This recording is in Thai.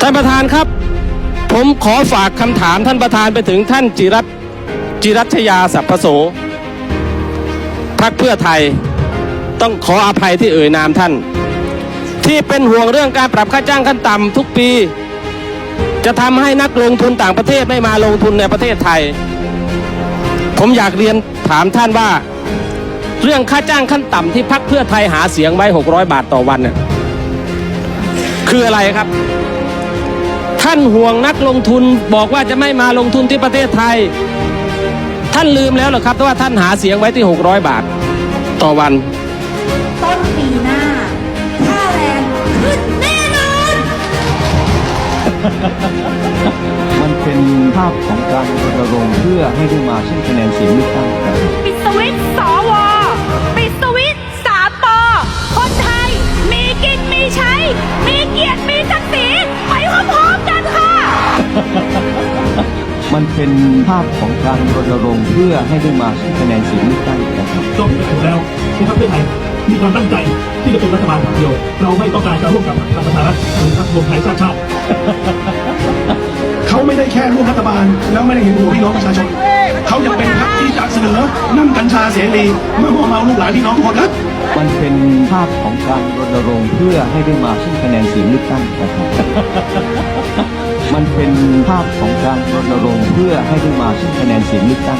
ท่านประธานครับ ผมขอฝากคำถามท่านประธานไปถึงท่านจิรัตจิรัชยาสัพพโสพักเพื่อไทยต้องขออภัยที่เอ่ยนามท่าน ที่เป็นห่วงเรื่องการปรับค่าจ้างขั้นต่ำทุกปี จะทำให้นักลงทุนต่างประเทศไม่มาลงทุนในประเทศไทย ผมอยากเรียนถามท่านว่า เรื่องค่าจ้างขั้นต่ำที่พักเพื่อไทยหาเสียงไว้ 600 บาทต่อวันน่ะคืออะไรครับ ท่านห่วงนักลงทุนบอกว่าจะไม่มาลงทุนที่ประเทศไทย ท่านลืมแล้วเหรอครับว่าท่านหาเสียงไว้ที่ 600 บาท ต่อวัน ต้นปีหน้าค่าแรงขึ้นแน่นอน มันเป็นภาพของการรณรงค์เพื่อให้ได้มาซึ่งคะแนนเสียงเลือกตั้ง มันเป็นภาพของการรณรงค์เพื่อให้ได้มาซึ่งคะแนนเสียงเลือกตั้งนะครับต้องพิสูจน์แล้วที่พรรคเพื่อไทยมีความตั้งใจที่จะเป็นรัฐบาลเดียว เราไม่ต้องการจะร่วมกับพลังประชารัฐหรือพรรครวมไทยสร้างชาติเขาไม่ได้แค่ร่วมรัฐบาล แล้วไม่ได้เห็นหัวพี่น้องประชาชน เขายังเป็นพรรคที่จะเสนอนั่งกัญชาเสรีเมื่อพวกเราลูกหลานพี่น้องทุกคนครับมันเป็นภาพของการรณรงค์เพื่อให้ได้มาซึ่งคะแนนเสียงเลือกตั้งนะครับ มันเป็นภาพของการรณรงค์เพื่อให้ได้มาซึ่งคะแนนเสียงเลือกตั้ง